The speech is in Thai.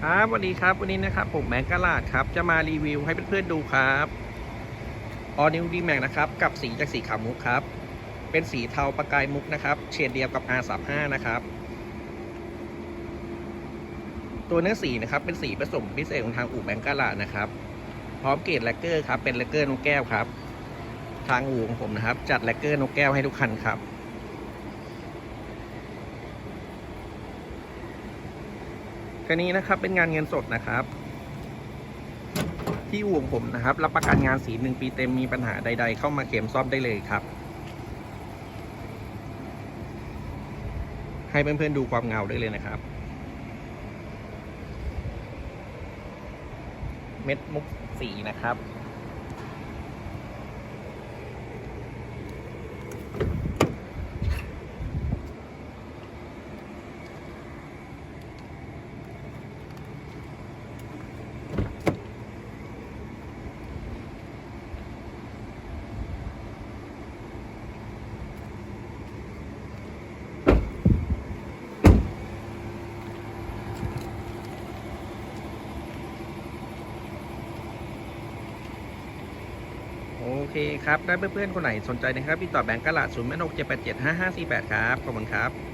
ครับสวัสดีครับวันนี้นะครับผมแมงกะลาดครับจะมารีวิวให้เพื่อนๆดูครับออนิวดีแมงนะครับกับสีจากสีขาวมุกครับ เป็นสีเทาประกายมุกนะครับเฉดเดียวกับ R35 นะครับ ตัวเนื้อสีนะครับเป็นสีผสมพิเศษของทางอู่แบงกะลาดนะครับ พร้อมเกรดแลกเกอร์ครับเป็นแลกเกอร์นกแก้วครับ ทางอู่ของผมนะครับ จัดแลกเกอร์นกแก้วให้ทุกคันครับ คันนี้นะครับเป็นงานเงินสดนะครับ ที่อู่ของผมนะครับ รับประกันงานสีหนึ่งปีเต็มมีปัญหาใด ๆ เข้ามาเข็มซ่อมได้เลยครับ ให้เพื่อนๆดูความเงาได้เลยนะครับ เม็ดมุกสีนะครับ โอเคครับได้เพื่อนๆ คนไหนสนใจนะครับติดต่อแบงก์กะละศูนย์แม่นกเจ็ดแปดเจ็ดห้าห้าสี่แปดครับ ขอบคุณครับ